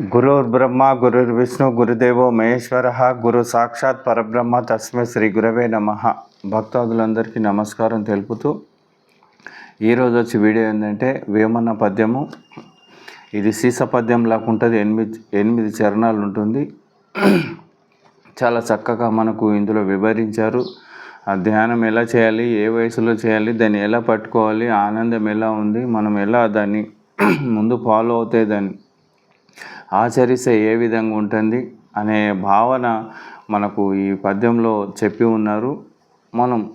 గురుర్ బ్రహ్మ గురుర్ విష్ణు గురుదేవో మహేశ్వర గురు సాక్షాత్ పరబ్రహ్మ తస్మై శ్రీ గురవే నమ. భక్తాదులందరికీ నమస్కారం తెలుపుతూ ఈరోజు వచ్చి వీడియో ఏంటంటే వేమన్న పద్యము. ఇది సీస పద్యం లాగా ఉంటుంది ఎనిమిది ఎనిమిది చరణాలు ఉంటుంది. చాలా చక్కగా మనకు ఇందులో వివరించారు. ఆ ధ్యానం ఎలా చేయాలి ఏ వయసులో చేయాలి దాన్ని ఎలా పట్టుకోవాలి ఆనందం ఎలా ఉంది మనం ఎలా దాన్ని ముందు ఫాలో అవుతే దాన్ని ఆచరిస్తే ఏ విధంగా ఉంటుంది అనే భావన మనకు ఈ పద్యంలో చెప్పి ఉన్నారు. మనం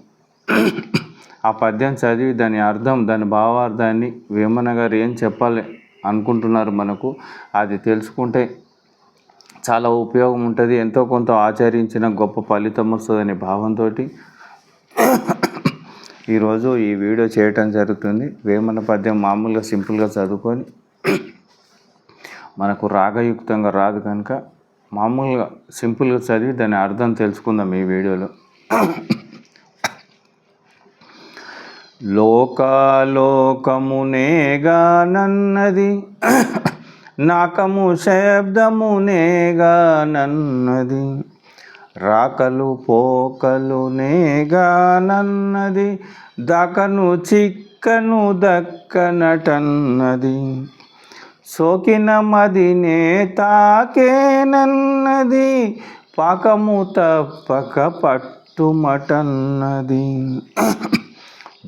ఆ పద్యం చదివి దాని అర్థం దాని భావార్థాన్ని వేమన గారు ఏం చెప్పాలి అనుకుంటున్నారు మనకు? అది తెలుసుకుంటే చాలా ఉపయోగం ఉంటుంది. ఎంతో కొంత ఆచరించిన గొప్ప ఫలితం వస్తుందనే భావంతో ఈరోజు ఈ వీడియో చేయటం జరుగుతుంది. వేమన పద్యం మామూలుగా సింపుల్గా చదువుకొని మనకు రాగయుక్తంగా రాదు కనుక మామూలుగా సింపుల్గా చదివి దాని అర్థం తెలుసుకుందాం ఈ వీడియోలో. లోకాలోకమునేగా నన్నది నాకము శబ్దమునే నన్నది రాకలు పోకలు నన్నది దకను చిక్కను దక్కనటన్నది. సోకిన మదినే తాకేనన్నది పాకము తప్పక పట్టుమటన్నది.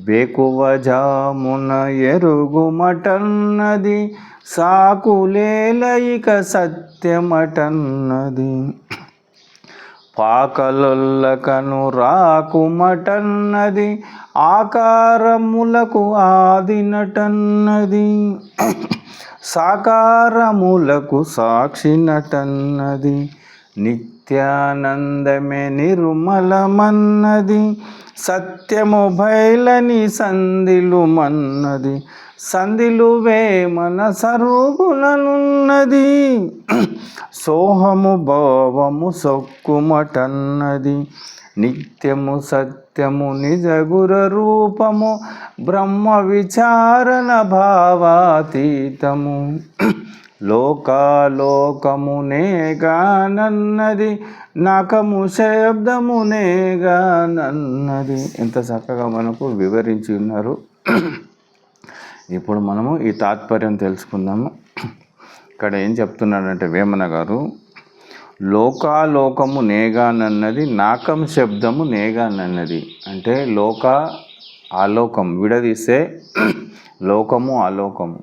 బేకువ జామున ఎరుగుమటన్నది సాకులేలయిక సత్యమటన్నది. పాకలొల్లకను రాకుమటన్నది ఆకారములకు ఆదినటన్నది. సాకారములకు సాక్షి నటన్నది నిత్యానందమే నిరుమలమన్నది సత్యము బయలని సందిలు మన్నది సందిలు వేమన సరుగుననున్నది. సోహము భావము సొక్కుమటన్నది నిత్యము సత్యము నిజగుర రూపము బ్రహ్మ విచారణ భావాతీతము. లోకాలోకమునేగానన్నది నకము శబ్దమునేగానన్నది ఎంత చక్కగా మనకు వివరించి ఉన్నారు. ఇప్పుడు మనము ఈ తాత్పర్యం తెలుసుకుందాము. ఇక్కడ ఏం చెప్తున్నాడంటే వేమన గారు లోకాలోకము నేగానన్నది నాకం శబ్దము నేగానన్నది. అంటే లోక ఆలోకం విడదీస్తే లోకము ఆలోకము.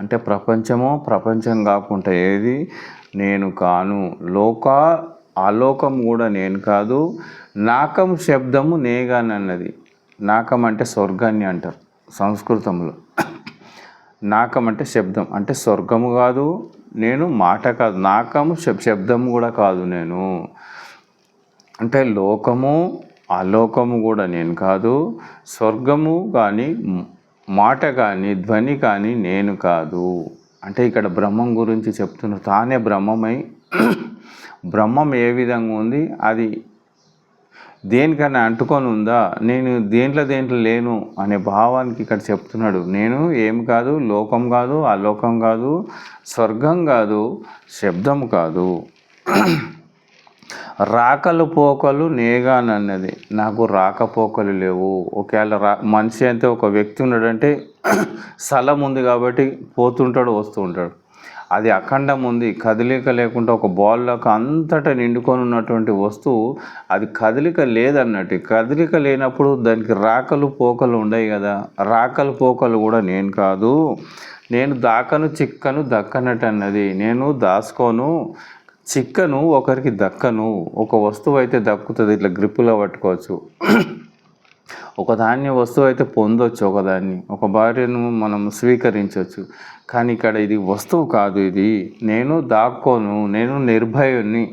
అంటే ప్రపంచము ప్రపంచం కాకుండా ఏది నేను కాను. లోక ఆలోకం కూడా నేను కాదు నాకం శబ్దము నేగానన్నది. నాకం అంటే స్వర్గాన్ని అంటారు సంస్కృతంలో. నాకం అంటే శబ్దం అంటే స్వర్గము కాదు నేను మాట కాదు నాకము శబ్ శబ్దము కూడా కాదు నేను. అంటే లోకము అలోకము కూడా నేను కాదు స్వర్గము కానీ మాట కానీ ధ్వని కానీ నేను కాదు. అంటే ఇక్కడ బ్రహ్మం గురించి చెప్తున్నారు తానే బ్రహ్మమై బ్రహ్మం ఏ విధంగా ఉంది అది దేనికన్నా అంటుకొని ఉందా? నేను దేంట్లో దేంట్లో లేను అనే భావానికి ఇక్కడ చెప్తున్నాడు. నేను ఏం కాదు లోకం కాదు అలోకం కాదు స్వర్గం కాదు శబ్దం కాదు. రాకలు పోకలు నేగానన్నది. నాకు రాకపోకలు లేవు. ఒకవేళ రా మనిషి అయితే ఒక వ్యక్తి ఉన్నాడంటే స్థలం ఉంది కాబట్టి పోతుంటాడు వస్తూ ఉంటాడు. అది అఖండం ఉంది. కదలిక లేకుండా ఒక బాల్లోకి అంతటా నిండుకొని ఉన్నటువంటి వస్తువు అది కదలిక లేదన్నట్టు. కదలిక లేనప్పుడు దానికి రాకలు పోకలు ఉండవు కదా. రాకలు పోకలు కూడా నేను కాదు. నేను దాకను చిక్కను దక్కనట్టు అన్నది. నేను దాసుకోను చిక్కను ఒకరికి దక్కను. ఒక వస్తువు అయితే దక్కుతుంది. ఇట్లా గ్రిప్పులో పట్టుకోవచ్చు. ఒకదాన్ని వస్తువు అయితే పొందొచ్చు ఒకదాన్ని. ఒక భార్యను మనం స్వీకరించవచ్చు కానీ ఇక్కడ ఇది వస్తువు కాదు ఇది. నేను దాక్కోను నేను నిర్భయుని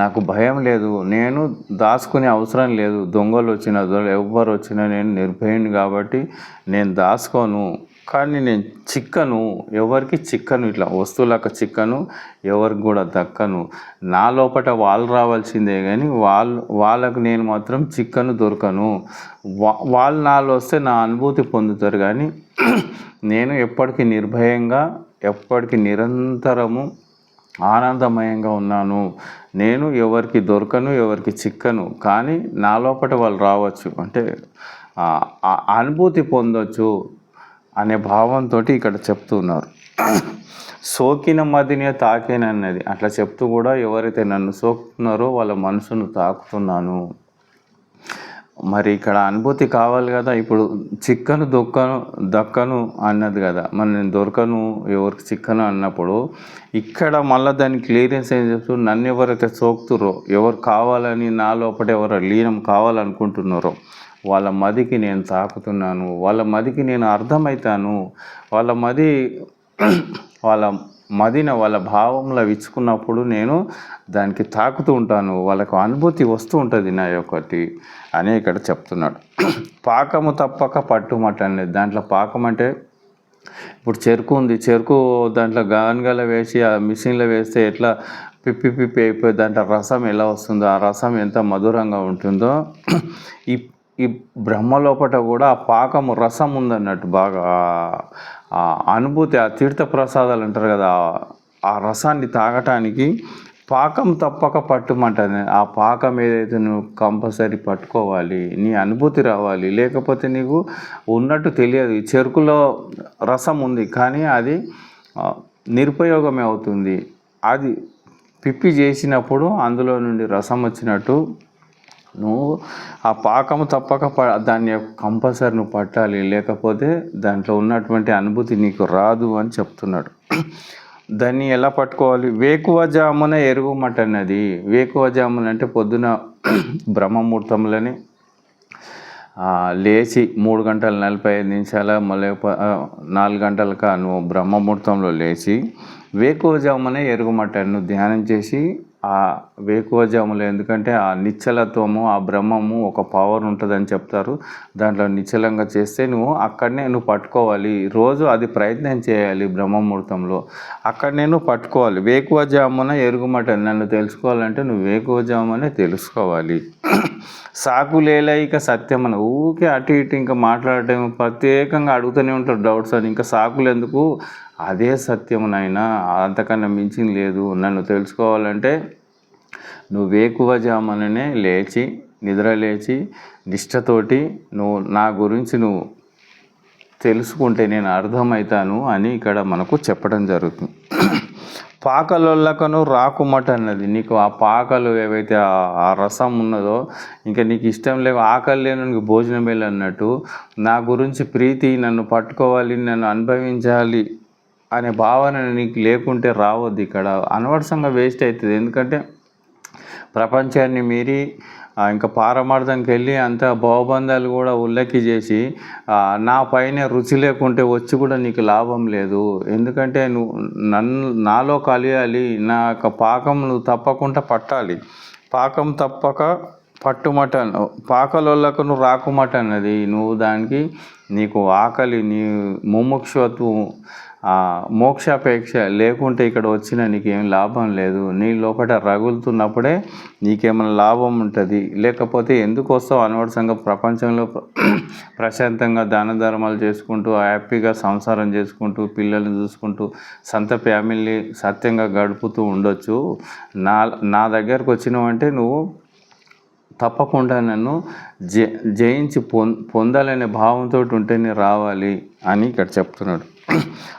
నాకు భయం లేదు. నేను దాచుకునే అవసరం లేదు. దొంగలు వచ్చిన ఎవ్వరు వచ్చినా నేను నిర్భయుని కాబట్టి నేను దాచుకోను. కానీ నేను చిక్కను ఎవరికి చిక్కను ఇట్లా వస్తువులకు చిక్కను ఎవరికి కూడా దక్కను. నా లోపల వాళ్ళు రావాల్సిందే కానీ వాళ్ళు వాళ్ళకు నేను మాత్రం చిక్కను దొరకను. వా వాళ్ళు నాలో వస్తే నా అనుభూతి పొందుతారు కానీ నేను ఎప్పటికీ నిర్భయంగా ఎప్పటికీ నిరంతరము ఆనందమయంగా ఉన్నాను. నేను ఎవరికి దొరకను ఎవరికి చిక్కను. కానీ నా లోపల వాళ్ళు రావచ్చు. అంటే అనుభూతి పొందొచ్చు. అనే భావంతో ఇక్కడ చెప్తున్నారు సోకిన మదినే తాకేనన్నది అట్లా చెప్తూ కూడా ఎవరైతే నన్ను సోకుతున్నారో వాళ్ళ మనసును తాకుతున్నాను. మరి ఇక్కడ అనుభూతి కావాలి కదా. ఇప్పుడు చిక్కను దొక్కను దక్కను అన్నది కదా. మరి నేను దొరకను ఎవరికి చిక్కను అన్నప్పుడు ఇక్కడ మళ్ళీ దాని క్లియరెన్స్ ఏం చెప్తూ నన్ను ఎవరైతే సోకుతురో ఎవరు కావాలని నా లోపల ఎవరు లీనం కావాలనుకుంటున్నారో వాళ్ళ మదికి నేను తాకుతున్నాను వాళ్ళ మదికి నేను అర్థమవుతాను వాళ్ళ మది వాళ్ళ మదిన వాళ్ళ భావంలో విచ్చుకున్నప్పుడు నేను దానికి తాకుతూ ఉంటాను వాళ్ళకు అనుభూతి వస్తూ ఉంటుంది నా యొక్కటి అని ఇక్కడ చెప్తున్నాడు. పాకము తప్పక పట్టుమట దాంట్లో పాకం అంటే ఇప్పుడు చెరుకు ఉంది. చెరుకు దాంట్లో గానగల వేసి ఆ మిషన్లో వేస్తే ఎట్లా పిప్పి పిప్పి అయిపోయి దాంట్లో రసం ఎలా వస్తుందో ఆ రసం ఎంత మధురంగా ఉంటుందో ఈ ఈ బ్రహ్మ లోపట కూడా ఆ పాకము రసం ఉందన్నట్టు బాగా ఆ- అనుభూతి ఆ తీర్థ ప్రసాదాలు అంటారు కదా ఆ- రసాన్ని తాగటానికి పాకం తప్పక పట్టుమంటది. ఆ పాకం ఏదైతే నువ్వు కంపల్సరీ పట్టుకోవాలి నీ అనుభూతి రావాలి లేకపోతే నీకు ఉన్నట్టు తెలియదు. ఈ చెరుకులో రసం ఉంది కానీ అది నిరుపయోగమే అవుతుంది. అది పిప్పి చేసినప్పుడు అందులో నుండి రసం వచ్చినట్టు నువ్వు ఆ పాకము తప్పక ప దాన్ని కంపల్సరీ నువ్వు పట్టాలి. లేకపోతే దాంట్లో ఉన్నటువంటి అనుభూతి నీకు రాదు అని చెప్తున్నాడు. దాన్ని ఎలా పట్టుకోవాలి? వేకువ జామున ఎరుగుమట అన్నది వేకువ జామున అంటే పొద్దున బ్రహ్మముహూర్తంలోని లేచి మూడు గంటల నలభై ఐదు నిమిషాల మళ్ళీ నాలుగు గంటలక నువ్వు బ్రహ్మముహూర్తంలో లేచి వేకువజామునే ఎరుగుమట నువ్వు ధ్యానం చేసి ఆ వేకువజాములు ఎందుకంటే ఆ నిశ్చలత్వము ఆ బ్రహ్మము ఒక పవర్ ఉంటుందని చెప్తారు. దాంట్లో నిశ్చలంగా చేస్తే నువ్వు అక్కడనే నువ్వు పట్టుకోవాలి. రోజు అది ప్రయత్నం చేయాలి బ్రహ్మముహూర్తంలో. అక్కడనే నువ్వు పట్టుకోవాలి. వేకువజామున ఎరుగుమట నన్ను తెలుసుకోవాలంటే నువ్వు వేకువజామునే తెలుసుకోవాలి. సాకులేలైక సత్యం అని ఊకే అటు ఇటు ఇంకా మాట్లాడటం ప్రత్యేకంగా అడుగుతూనే ఉంటారు డౌట్స్ అని. ఇంకా సాకులు ఎందుకు? అదే సత్యం నాయన అంతకన్నా మించింది లేదు. నన్ను తెలుసుకోవాలంటే నువ్వు వేకువజామననే లేచి నిద్ర లేచి నిష్ఠతోటి నువ్వు నా గురించి నువ్వు తెలుసుకుంటే నేను అర్థమవుతాను అని ఇక్కడ మనకు చెప్పడం జరుగుతుంది. పాకలొల్లకను రాకుమట అన్నది నీకు ఆ పాకలు ఏవైతే ఆ- రసం ఉన్నదో ఇంకా నీకు ఇష్టం లేవు ఆకలి లేని నీకు భోజనం వెళ్ళి అన్నట్టు నా గురించి ప్రీతి నన్ను పట్టుకోవాలి నన్ను అనుభవించాలి అనే భావన నీకు లేకుంటే రావద్దు ఇక్కడ. అనవసరంగా వేస్ట్ అవుతుంది. ఎందుకంటే ప్రపంచాన్ని మీరి ఇంకా పారమార్థంకి వెళ్ళి అంత భవబంధాలు కూడా ఉల్లకి చేసి నా పైన రుచి లేకుంటే వచ్చి కూడా నీకు లాభం లేదు. ఎందుకంటే నువ్వు నన్ను నాలో కలియాలి. నా యొక్క పాకం నువ్వు తప్పకుండా పట్టాలి. పాకం తప్పక పట్టుమటన్ పాకలొల్లకు నువ్వు రాకుమట అన్నది నువ్వు దానికి నీకు ఆకలి నీ ముముక్షత్వం మోక్షాపేక్ష లేకుంటే ఇక్కడ వచ్చిన నీకేం లాభం లేదు. నీ లోపల రగులుతున్నప్పుడే నీకేమైనా లాభం ఉంటుంది. లేకపోతే ఎందుకు వస్తావు అనవసరంగా ప్రపంచంలో ప్రశాంతంగా దాన ధర్మాలు చేసుకుంటూ హ్యాపీగా సంసారం చేసుకుంటూ పిల్లల్ని చూసుకుంటూ సొంత ఫ్యామిలీ సత్యంగా గడుపుతూ ఉండొచ్చు. నా నా దగ్గరకు వచ్చినావంటే నువ్వు తప్పకుండా నన్ను జ జయించి పొ పొందాలనే భావంతో ఉంటేనే రావాలి అని ఇక్కడ చెప్తున్నాడు.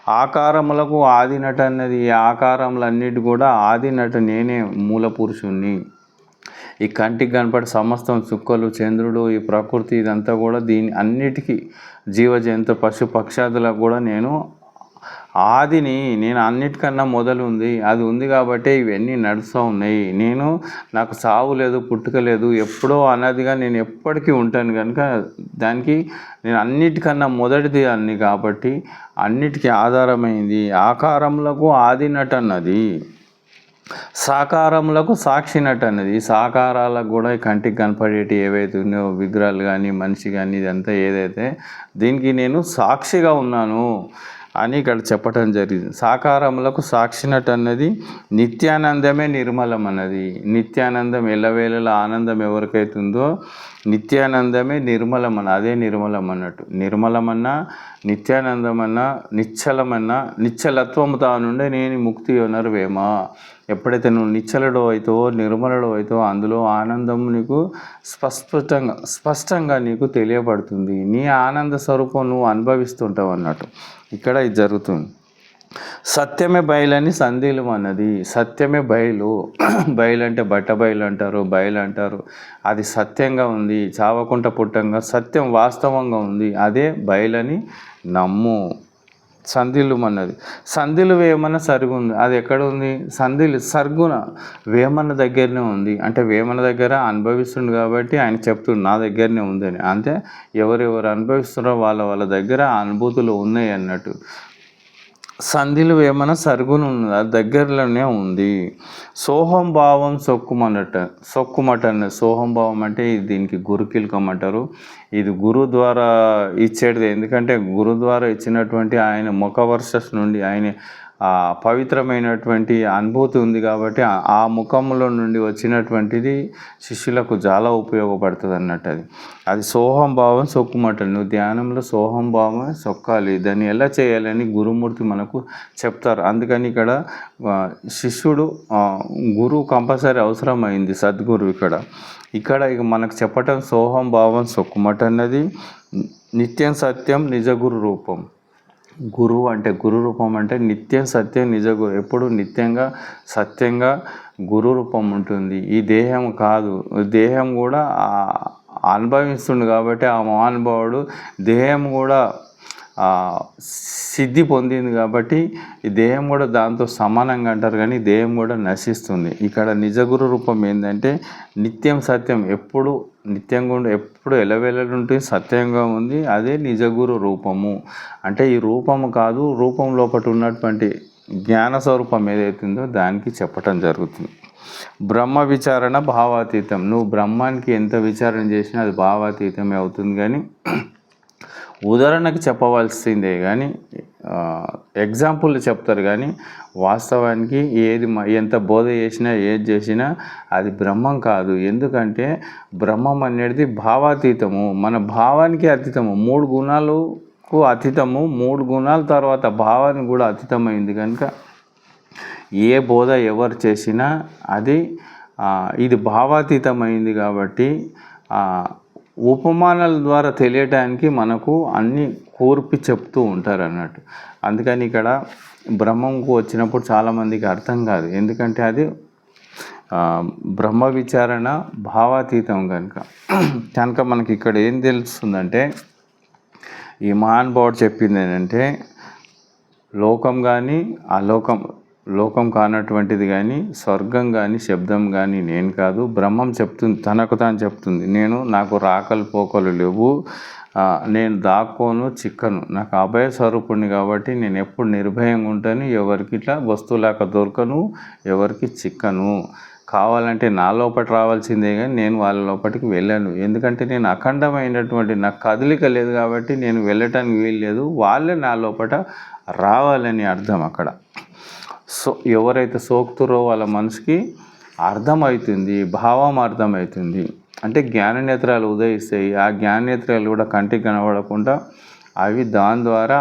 ఆకారములకు ఆదినట అన్నది ఈ ఆకారములన్నిటి కూడా ఆదినట నేనే మూల పురుషుణ్ణి. ఈ కంటికి కనపడే సమస్తం చుక్కలు చంద్రుడు ఈ ప్రకృతి ఇదంతా కూడా దీని అన్నిటికీ జీవజంతు పశు పక్షాదులకు కూడా నేను ఆదిని నేను అన్నిటికన్నా మొదలు ఉంది అది ఉంది కాబట్టి ఇవన్నీ నడుస్తూ ఉన్నాయి. నేను నాకు సావు లేదు పుట్టుక లేదు ఎప్పుడో అన్నదిగా నేను ఎప్పటికీ ఉంటాను కనుక దానికి నేను అన్నిటికన్నా మొదటిది అన్ని కాబట్టి అన్నిటికీ ఆధారమైంది. ఆకారములకు ఆది నట అన్నది. సాకారములకు సాక్షి అన్నది. సాకారాలకు కూడా కంటికి కనపడేటి ఏవైతే ఉన్నాయో విగ్రహాలు కానీ మనిషి కానీ ఇదంతా ఏదైతే దీనికి నేను సాక్షిగా ఉన్నాను. అని ఇక్కడ చెప్పటం జరిగింది. సాకారములకు సాక్షినట్ అన్నది నిత్యానందమే నిర్మలం అన్నది. నిత్యానందం ఎల్లవేళల ఆనందం ఎవరికైతుందో నిత్యానందమే నిర్మలం అన్న అదే నిర్మలం అన్నట్టు. నిర్మలమన్నా నిత్యానందమన్నా నిశ్చలమన్నా నిశ్చలత్వము తానుండే నేను ముక్తి వేమా ఎప్పుడైతే నువ్వు నిచ్చలడో అవుతావో నిర్మలడో అవుతావో అందులో ఆనందం నీకు స్పష్టంగా స్పష్టంగా నీకు తెలియబడుతుంది. నీ ఆనంద స్వరూపం నువ్వు అనుభవిస్తుంటావు అన్నట్టు. ఇక్కడ ఇది జరుగుతుంది. సత్యమే బయలని సంధీలం అన్నది. సత్యమే బయలు. బయలు అంటే బట్ట బయలు అంటారు బయలు అంటారు. అది సత్యంగా ఉంది. చావకుంట పుట్టంగా సత్యం వాస్తవంగా ఉంది. అదే బయలని నమ్ము. సంధిలు అన్నది సంధిలు వేమన సరుగు ఉంది అది ఎక్కడ ఉంది సంధిలు సర్గున వేమన దగ్గరనే ఉంది. అంటే వేమన దగ్గర అనుభవిస్తుండు కాబట్టి ఆయన చెప్తుండు నా దగ్గరనే ఉందని. అంతే ఎవరెవరు అనుభవిస్తున్నారో వాళ్ళ వాళ్ళ దగ్గర ఆ అనుభూతులు ఉన్నాయి అన్నట్టు. సంధిలు వేమన సరుగును ఉన్నది దగ్గరలోనే ఉంది. సోహం భావం సొక్కుమనట సొక్కుమట సోహం భావం అంటే దీనికి గురుకిల్కం అంటారు. ఇది గురు ద్వారా ఇచ్చేది ఎందుకంటే గురు ద్వారా ఇచ్చినటువంటి ఆయన ముఖ వర్షస్ నుండి ఆయన పవిత్రమైనటువంటి అనుభూతి ఉంది కాబట్టి ఆ- ముఖంలో నుండి వచ్చినటువంటిది శిష్యులకు చాలా ఉపయోగపడుతుంది అన్నట్టు అది. అది సోహం భావం సొక్కుమటలు నువ్వు ధ్యానంలో సోహం భావం సొక్కాలి. దాన్ని ఎలా చేయాలని గురుమూర్తి మనకు చెప్తారు. అందుకని ఇక్కడ శిష్యుడు గురువు కంపల్సరీ అవసరమైంది సద్గురు ఇక్కడ. ఇక్కడ ఇక మనకు చెప్పటం సోహం భావం సొక్కుమట అన్నది నిత్యం సత్యం నిజ గురు రూపం. గురువు అంటే గురు రూపం అంటే నిత్యం సత్యం నిజ గురు ఎప్పుడు నిత్యంగా సత్యంగా గురు రూపం ఉంటుంది. ఈ దేహం కాదు. దేహం కూడా అనుభవిస్తుంది అనుభవిస్తుండు కాబట్టి ఆ మహానుభావుడు దేహం కూడా సిద్ధి పొందింది కాబట్టి ఈ దేహం కూడా దాంతో సమానంగా అంటారు కానీ దేహం కూడా నశిస్తుంది. ఇక్కడ నిజ గురు రూపం ఏంటంటే నిత్యం సత్యం ఎప్పుడు నిత్యంగా ఉండి ఎప్పుడు ఎలవెలలుంటే సత్యంగా ఉంది అదే నిజగురు రూపము. అంటే ఈ రూపము కాదు రూపం లోపల ఉన్నటువంటి జ్ఞాన స్వరూపం ఏదైతుందో దానికి చెప్పటం జరుగుతుంది. బ్రహ్మ విచారణ భావాతీతం. నువ్వు బ్రహ్మానికి ఎంత విచారణ చేసినా అది భావాతీతమే అవుతుంది కానీ ఉదాహరణకు చెప్పవలసిందే కానీ ఎగ్జాంపుల్ చెప్తారు కానీ వాస్తవానికి ఏది మ- ఎంత బోధ చేసినా ఏది చేసినా అది బ్రహ్మం కాదు. ఎందుకంటే బ్రహ్మం అనేది భావాతీతము. మన భావానికి అతీతము. మూడు గుణాలకు అతీతము. మూడు గుణాల తర్వాత భావానికి కూడా అతీతమైంది కనుక ఏ బోధ ఎవరు చేసినా అది ఇది భావాతీతమైంది కాబట్టి ఉపమానాల ద్వారా తెలియటానికి మనకు అన్ని కోర్పి చెప్తూ ఉంటారు అన్నట్టు. అందుకని ఇక్కడ బ్రహ్మంకు వచ్చినప్పుడు చాలామందికి అర్థం కాదు. ఎందుకంటే అది బ్రహ్మ విచారణ భావాతీతం కనుక. కనుక మనకి ఇక్కడ ఏం తెలుస్తుందంటే ఈ మహానుభావుడు చెప్పింది ఏంటంటే లోకం కానీ అలోకం లోకం కానటువంటిది కానీ స్వర్గం కానీ శబ్దం కానీ నేను కాదు బ్రహ్మం చెప్తుంది తనకు తాను చెప్తుంది. నేను నాకు రాకలు పోకలు లేవు నేను దాక్కోను చిక్కను. నాకు అభయ స్వరూపుణ్ణి కాబట్టి నేను ఎప్పుడు నిర్భయంగా ఉంటాను ఎవరికి ఇట్లా వస్తువులాక దొరకను ఎవరికి చిక్కను. కావాలంటే నా లోపల రావాల్సిందే కానీ నేను వాళ్ళ లోపలికి వెళ్ళాను. ఎందుకంటే నేను అఖండమైనటువంటి నాకు కదలిక లేదు కాబట్టి నేను వెళ్ళటానికి వీలు లేదు వాళ్ళే నా లోపల రావాలని అర్థం అక్కడ. సో ఎవరైతే సోక్తురో వాళ్ళ మనసుకి అర్థమవుతుంది భావం అర్థమవుతుంది. అంటే జ్ఞాననేత్రాలు ఉదయిస్తాయి. ఆ జ్ఞాననేత్రాలు కూడా కంటికి కనబడకుండా అవి దాని ద్వారా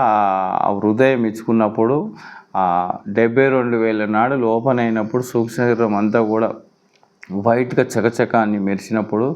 ఆ హృదయం ఇచ్చుకున్నప్పుడు డెబ్బై రెండు వేల నాడులు ఓపెన్ అయినప్పుడు సూక్ష్మ శరీరం అంతా కూడా వైట్గా చకచక అని మెరిసినప్పుడు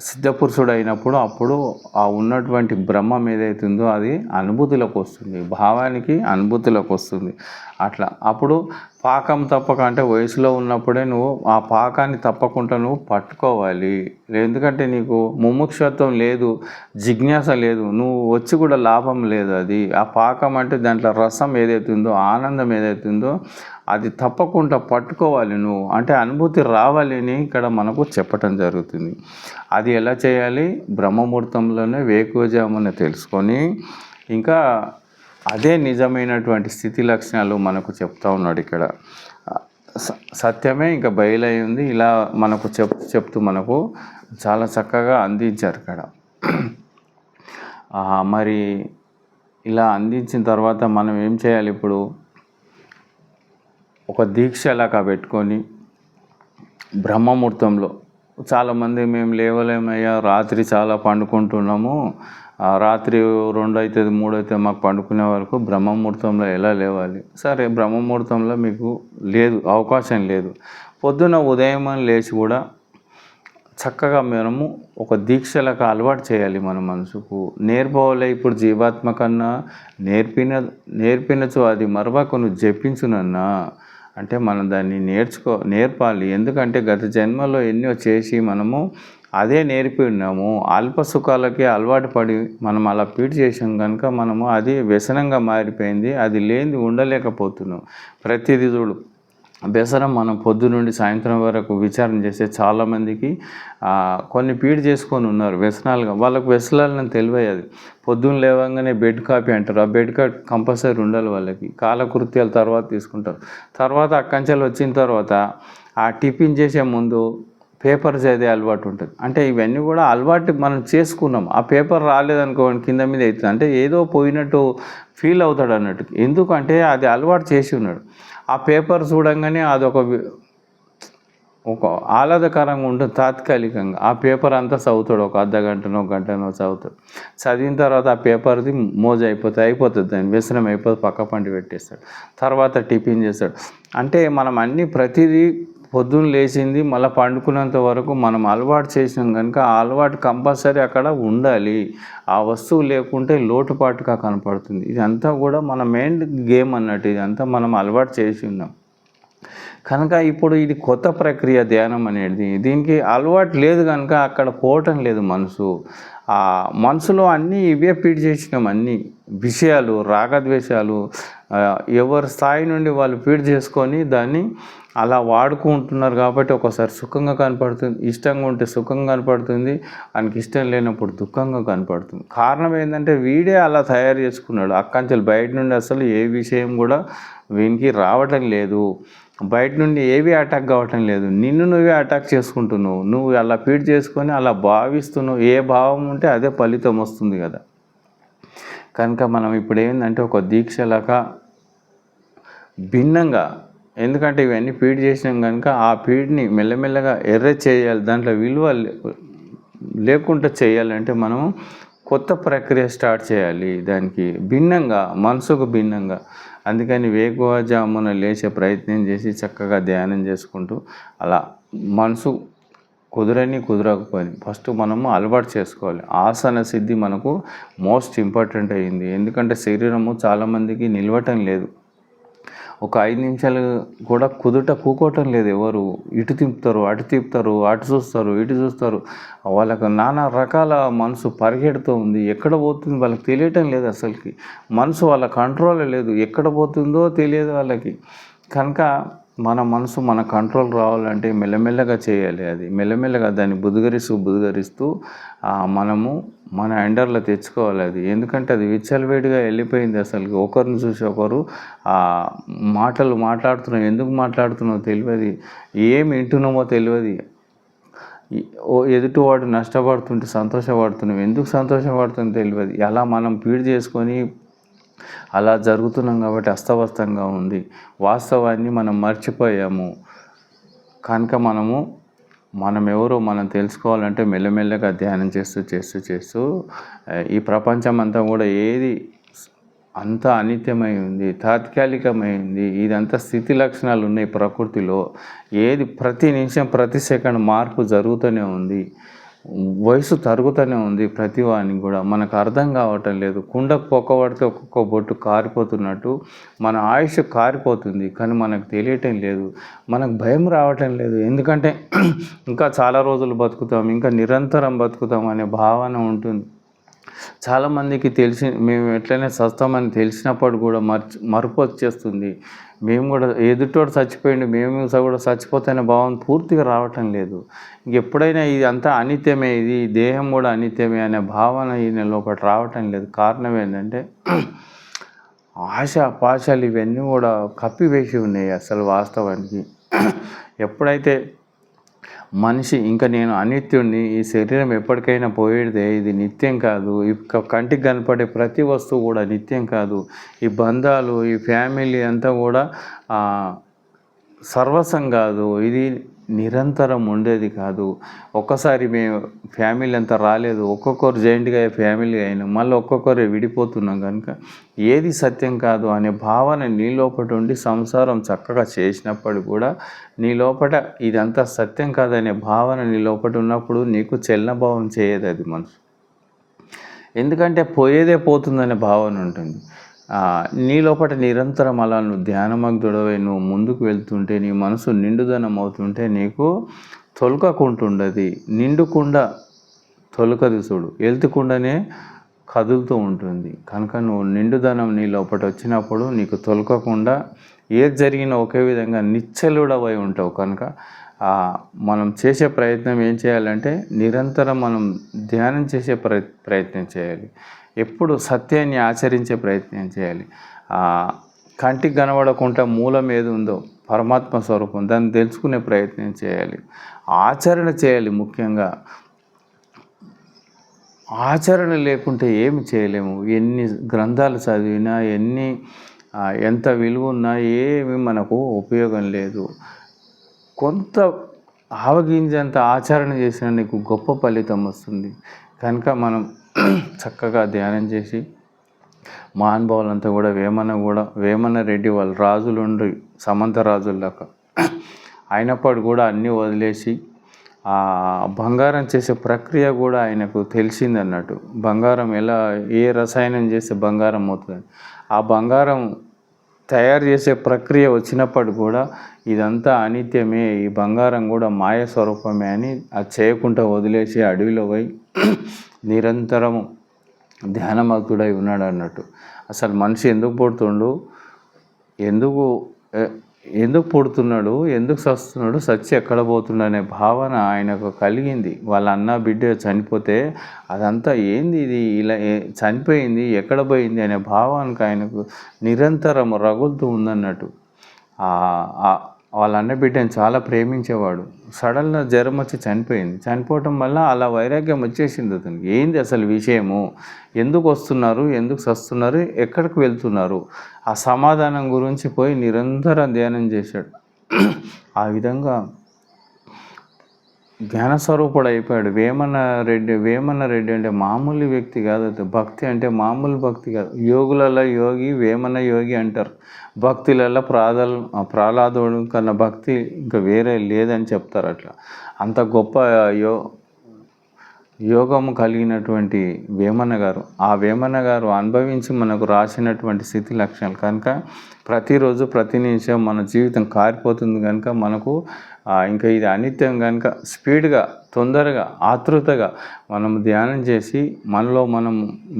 సిద్ధపురుషుడైనప్పుడు అయినప్పుడు అప్పుడు ఆ ఉన్నటువంటి బ్రహ్మం ఏదైతుందో అది అనుభూతిలోకి వస్తుంది. భావానికి అనుభూతిలోకి వస్తుంది. అట్లా అప్పుడు పాకం తప్పక అంటే వయసులో ఉన్నప్పుడే నువ్వు ఆ పాకాన్ని తప్పకుండా నువ్వు పట్టుకోవాలి. ఎందుకంటే నీకు ముముక్షత్వం లేదు జిజ్ఞాస లేదు నువ్వు వచ్చి కూడా లాభం లేదు అది. ఆ పాకం అంటే దాంట్లో రసం ఏదైతుందో ఆనందం ఏదైతుందో అది తప్పకుండా పట్టుకోవాలి నువ్వు. అంటే అనుభూతి రావాలి అని ఇక్కడ మనకు చెప్పటం జరుగుతుంది. అది ఎలా చేయాలి? బ్రహ్మముహూర్తంలోనే వేకువజామున తెలుసుకొని ఇంకా అదే నిజమైనటువంటి స్థితి లక్షణాలు మనకు చెప్తా ఉన్నాడు ఇక్కడ. స- సత్యమే ఇంకా బయలై ఇలా మనకు చెప్ చెప్తూ మనకు చాలా చక్కగా అందించారు ఇక్కడ. మరి ఇలా అందించిన తర్వాత మనం ఏం చేయాలి ఇప్పుడు? ఒక దీక్ష లాగా పెట్టుకొని బ్రహ్మముహూర్తంలో చాలామంది మేము లేవలేమయ్యా రాత్రి చాలా పండుకుంటున్నాము. రాత్రి రెండు అవుతుంది మూడు అవుతుంది మాకు పండుకునే వరకు బ్రహ్మముహూర్తంలో ఎలా లేవాలి? సరే బ్రహ్మముహూర్తంలో మీకు లేదు అవకాశం లేదు. పొద్దున ఉదయం లేచి కూడా చక్కగా మనము ఒక దీక్షలకు అలవాటు చేయాలి మన మనసుకు. నేర్పవలే ఇప్పుడు జీవాత్మ కన్నా నేర్పిన నేర్పినచు అది మరవకు నువ్వు జపించునన్నా అంటే మనం దాన్ని నేర్చుకో నేర్పాలి. ఎందుకంటే గత జన్మలో ఎన్నో చేసి మనము అదే నేర్పి ఉన్నాము అల్ప సుఖాలకే అలవాటు పడి మనం అలా పీడ్ చేసాం కనుక మనము అది వ్యసనంగా మారిపోయింది. అది లేనిది ఉండలేకపోతున్నాం. ప్రతిదీ చూడు. వ్యసనం మనం పొద్దు నుండి సాయంత్రం వరకు విచారణ చేస్తే చాలామందికి కొన్ని పీడ్ చేసుకొని ఉన్నారు వ్యసనాలుగా. వాళ్ళకు వ్యసనాలను తెలియదు పొద్దున్న లేవగానే బెడ్ కాపీ అంటారు. ఆ బెడ్ కాపీ కంపల్సరీ ఉండాలి వాళ్ళకి. కాలకృత్యాలు తర్వాత తీసుకుంటారు. తర్వాత అక్కంచెలు వచ్చిన తర్వాత ఆ టిఫిన్ చేసే ముందు పేపర్ చదివే అలవాటు ఉంటుంది. అంటే ఇవన్నీ కూడా అలవాటు మనం చేసుకున్నాం. ఆ పేపర్ రాలేదనుకోండి కింద మీద అవుతుంది అంటే ఏదో పోయినట్టు ఫీల్ అవుతాడు అన్నట్టు. ఎందుకంటే అది అలవాటు చేసి ఉన్నాడు. ఆ పేపర్ చూడంగానే అదొక ఒక ఆహ్లాదకరంగా ఉంటుంది తాత్కాలికంగా. ఆ పేపర్ అంతా చదువుతాడు. ఒక అర్ధ గంటనో గంటనో చదువుతాడు. చదివిన తర్వాత ఆ పేపర్ది మోజ అయిపోతుంది అయిపోతుంది. దాన్ని వ్యసనం అయిపోతుంది పక్క పంటి పెట్టేస్తాడు. తర్వాత టిఫిన్ చేస్తాడు. అంటే మనం అన్ని ప్రతిదీ పొద్దున్న లేచింది మళ్ళీ పండుకున్నంత వరకు మనం అలవాటు చేసినాం కనుక ఆ అలవాటు కంపల్సరీ అక్కడ ఉండాలి. ఆ వస్తువు లేకుంటే లోటుపాటుగా కనపడుతుంది. ఇదంతా కూడా మన మెయిన్ గేమ్ అన్నట్టు ఇదంతా మనం అలవాటు చేసి ఉన్నాం. కనుక ఇప్పుడు ఇది కొత్త ప్రక్రియ ధ్యానం అనేది. దీనికి అలవాటు లేదు కనుక అక్కడ పోవటం లేదు మనసు. ఆ మనసులో అన్నీ ఇవే ఫీడ్ చేసినాం అన్నీ. విషయాలు రాగద్వేషాలు ఎవరి స్థాయి నుండి వాళ్ళు ఫీడ్ చేసుకొని దాన్ని అలా వాడుకుంటున్నారు కాబట్టి ఒకసారి సుఖంగా కనపడుతుంది ఇష్టంగా ఉంటే సుఖంగా కనపడుతుంది ఆయనకి ఇష్టం లేనప్పుడు దుఃఖంగా కనపడుతుంది. కారణం ఏంటంటే వీడే అలా తయారు చేసుకున్నాడు. అక్కంచెలు బయట నుండి అసలు ఏ విషయం కూడా వీనికి రావటం లేదు. బయట నుండి ఏవి అటాక్ కావటం లేదు. నిన్ను నువ్వే అటాక్ చేసుకుంటున్నావు. నువ్వు అలా ఫీడ్ చేసుకొని అలా భావిస్తున్నావు. ఏ భావం ఉంటే అదే ఫలితం వస్తుంది కదా. కనుక మనం ఇప్పుడు ఏంటంటే ఒక దీక్షలాగా భిన్నంగా ఎందుకంటే ఇవన్నీ ఫీడ్ చేసినాం కనుక ఆ ఫీడ్ని మెల్లమెల్లగా ఎర్ర చేయాలి దాంట్లో విలువ లే- లేకుండా చేయాలంటే మనం కొత్త ప్రక్రియ స్టార్ట్ చేయాలి దానికి భిన్నంగా మనసుకు భిన్నంగా. అందుకని వేకువజామున లేచే ప్రయత్నం చేసి చక్కగా ధ్యానం చేసుకుంటూ అలా మనసు కుదరని కుదరకపోయింది. ఫస్ట్ మనము అలవాటు చేసుకోవాలి. ఆసన సిద్ధి మనకు మోస్ట్ ఇంపార్టెంట్ అయ్యింది ఎందుకంటే శరీరము చాలామందికి నిలవటం లేదు. ఒక ఐదు నిమిషాలు కూడా కుదుట కూకోవటం లేదు ఎవరు. ఇటు తింపుతారు అటు తిప్పుతారు అటు చూస్తారు ఇటు చూస్తారు. వాళ్ళకు నానా రకాల మనసు పరిగెడుతూ ఉంది. ఎక్కడ పోతుంది వాళ్ళకి తెలియటం లేదు అసలుకి. మనసు వాళ్ళ కంట్రోల్ లేదు. ఎక్కడ పోతుందో తెలియదు వాళ్ళకి. కనుక మన మనసు మన కంట్రోల్ రావాలంటే మెల్లమెల్లగా చేయాలి అది. మెల్లమెల్లగా దాన్ని బుదగరిస్తూ బుదగరిస్తూ మనము మన ఎండర్లో తెచ్చుకోవాలి అది. ఎందుకంటే అది విచ్చలవేడిగా వెళ్ళిపోయింది అసలు. ఒకరిని చూసి ఒకరు మాటలు మాట్లాడుతున్నాం ఎందుకు మాట్లాడుతున్నావు తెలియదు. ఏం వింటున్నామో తెలియదు. ఓ ఎదుటివాడు నష్టపడుతుంటే సంతోషపడుతున్నాం. ఎందుకు సంతోషపడుతుందో తెలియదు. అలా మనం పీడ్ చేసుకొని అలా జరుగుతున్నాం కాబట్టి అస్తవ్యస్తంగా ఉంది. వాస్తవాన్ని మనం మర్చిపోయాము. కనుక మనము మనం ఎవరో మనం తెలుసుకోవాలంటే మెల్లమెల్లగా ధ్యానం చేస్తూ చేస్తూ చేస్తూ ఈ ప్రపంచం అంతా కూడా ఏది అంతా అనిత్యమై ఉంది తాత్కాలికమైంది ఇదంతా స్థితి లక్షణాలు ఉన్నాయి ప్రకృతిలో. ఏది ప్రతి నిమిషం ప్రతి సెకండ్ మార్పు జరుగుతూనే ఉంది. వయసు తరుగుతూనే ఉంది ప్రతి వానికి కూడా. మనకు అర్థం కావటం లేదు. కుండకు పొక్క పడితే ఒక్కొక్క బొట్టు కారిపోతున్నట్టు మన ఆయుష్ కారిపోతుంది. కానీ మనకు తెలియటం లేదు. మనకు భయం రావటం లేదు. ఎందుకంటే ఇంకా చాలా రోజులు బతుకుతాం. ఇంకా నిరంతరం బతుకుతాం అనే భావన ఉంటుంది. చాలామందికి తెలిసి మేము ఎట్లయినా చస్తామని తెలిసినప్పుడు కూడా మర్చి మరుపు వచ్చేస్తుంది. మేము కూడా ఎదుటోడు చచ్చిపోయింది మేము కూడా చచ్చిపోతేనే భావం పూర్తిగా రావటం లేదు. ఎప్పుడైనా ఇది అంతా అనిత్యమే ఇది దేహం కూడా అనిత్యమే అనే భావన ఈయన లోపల రావటం లేదు. కారణం ఏంటంటే ఆశ పాశాలు ఇవన్నీ కూడా కప్పివేసి ఉన్నాయి అసలు వాస్తవానికి. ఎప్పుడైతే మనిషి ఇంకా నేను అనిత్యుడిని ఈ శరీరం ఎప్పటికైనా పోయేదే ఇది నిత్యం కాదు. ఇక కంటికి కనపడే ప్రతి వస్తువు కూడా నిత్యం కాదు. ఈ బంధాలు ఈ ఫ్యామిలీ అంతా కూడా సర్వస్వం సర్వసం కాదు. ఇది నిరంతరం ఉండేది కాదు. ఒక్కసారి మేము ఫ్యామిలీ అంతా రాలేదు. ఒక్కొక్కరు జాయింట్గా ఫ్యామిలీ అయినా మళ్ళీ ఒక్కొక్కరే విడిపోతున్నాం కనుక ఏది సత్యం కాదు అనే భావన నీ లోపల ఉండి సంసారం చక్కగా చేసినప్పుడు కూడా నీ లోపల ఇదంతా సత్యం కాదనే భావన నీ లోపల ఉన్నప్పుడు నీకు చెల్లభావం చేయదు అది మనసు. ఎందుకంటే పోయేదే పోతుందనే భావన ఉంటుంది. నీ లోపల నిరంతరం అలా నువ్వు ధ్యానమగ్ధుడవై నువ్వు ముందుకు వెళ్తుంటే నీ మనసు నిండుదనం అవుతుంటే నీకు తొలకకుంటుండది. నిండుకుండా తొలకదు చూడు. వెళ్తుకుండానే కదులుతూ ఉంటుంది. కనుక నువ్వు నిండుదనం నీ లోపల వచ్చినప్పుడు నీకు తొలకకుండా ఏది జరిగినా ఒకే విధంగా నిచ్చలుడవై ఉంటావు. కనుక మనం చేసే ప్రయత్నం ఏం చేయాలంటే నిరంతరం మనం ధ్యానం చేసే ప్ర ప్రయత్నం చేయాలి. ఎప్పుడు సత్యాన్ని ఆచరించే ప్రయత్నం చేయాలి. కంటికి కనబడకుండా మూలం ఏది ఉందో పరమాత్మ స్వరూపం దాన్ని తెలుసుకునే ప్రయత్నం చేయాలి. ఆచరణ చేయాలి ముఖ్యంగా. ఆచరణ లేకుంటే ఏమి చేయలేము. ఎన్ని గ్రంథాలు చదివినా ఎన్ని ఎంత విలువ ఉన్నా ఏమి మనకు ఉపయోగం లేదు. కొంత ఆవగింజంత ఆచరణ చేసిన నీకు గొప్ప ఫలితం వస్తుంది. కనుక మనం చక్కగా ధ్యానం చేసి మహానుభావులంతా కూడా వేమన కూడా వేమన రెడ్డి వాళ్ళు రాజులు ఉండి సమంత రాజుల్లాగా అయినప్పుడు కూడా అన్నీ వదిలేసి ఆ బంగారం చేసే ప్రక్రియ కూడా ఆయనకు తెలిసింది అన్నట్టు బంగారం ఎలా ఏ రసాయనం చేస్తే బంగారం అవుతుంది? ఆ బంగారం తయారు చేసే ప్రక్రియ వచ్చినప్పుడు కూడా ఇదంతా అనిత్యమే ఈ బంగారం కూడా మాయ స్వరూపమే అని అది చేయకుండా వదిలేసి అడవిలో పోయి నిరంతరము ధ్యానమగ్గుడై ఉన్నాడు అన్నట్టు అసలు మనిషి ఎందుకు పుడుతుండు? ఎందుకు ఎందుకు పుడుతున్నాడు? ఎందుకు సస్తున్నాడు? సచ్చి ఎక్కడ పోతున్నాడు అనే భావన ఆయనకు కలిగింది. వాళ్ళ అన్న బిడ్డ చనిపోతే అదంతా ఏంది ఇది? ఇలా చనిపోయింది? ఎక్కడ పోయింది? అనే భావానికి ఆయనకు నిరంతరం రగులుతూ ఉందన్నట్టు. వాళ్ళ అన్న బిడ్డని చాలా ప్రేమించేవాడు. సడన్గా జ్వరం వచ్చి చనిపోయింది. చనిపోవటం వల్ల అలా వైరాగ్యం వచ్చేసింది అతనికి. ఏంది అసలు విషయము? ఎందుకు వస్తున్నారు? ఎందుకు సస్తున్నారు? ఎక్కడికి వెళ్తున్నారు? ఆ సమాధానం గురించి పోయి నిరంతరం ధ్యానం చేశాడు. ఆ విధంగా జ్ఞానస్వరూపుడు అయిపోయాడు వేమన రెడ్డి వేమన రెడ్డి అంటే మామూలు వ్యక్తి కాదు భక్తి అంటే మామూలు భక్తి కాదు. యోగులలో యోగి వేమన యోగి అంటారు. భక్తులలో ప్రాదల్ ప్రహ్లాదుడు కన్నా భక్తి ఇంకా వేరే లేదని చెప్తారు అట్లా. అంత గొప్ప యో యోగము కలిగినటువంటి వేమన గారు. ఆ వేమన గారు అనుభవించి మనకు రాసినటువంటి స్థితి లక్షణాలు. కనుక ప్రతిరోజు ప్రతి నిమిషం మన జీవితం కారిపోతుంది కనుక మనకు ఇంకా ఇది అనిత్యం కనుక స్పీడ్గా తొందరగా ఆతృతగా మనం ధ్యానం చేసి మనలో మనం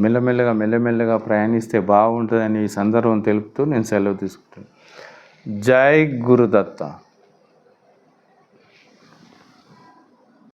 మెల్లమెల్లగా మెల్లమెల్లగా ప్రయాణిస్తే బాగుంటుందని ఈ సందర్భం తెలుపుతూ నేను సెలవు తీసుకుంటాను జై గురుదత్త.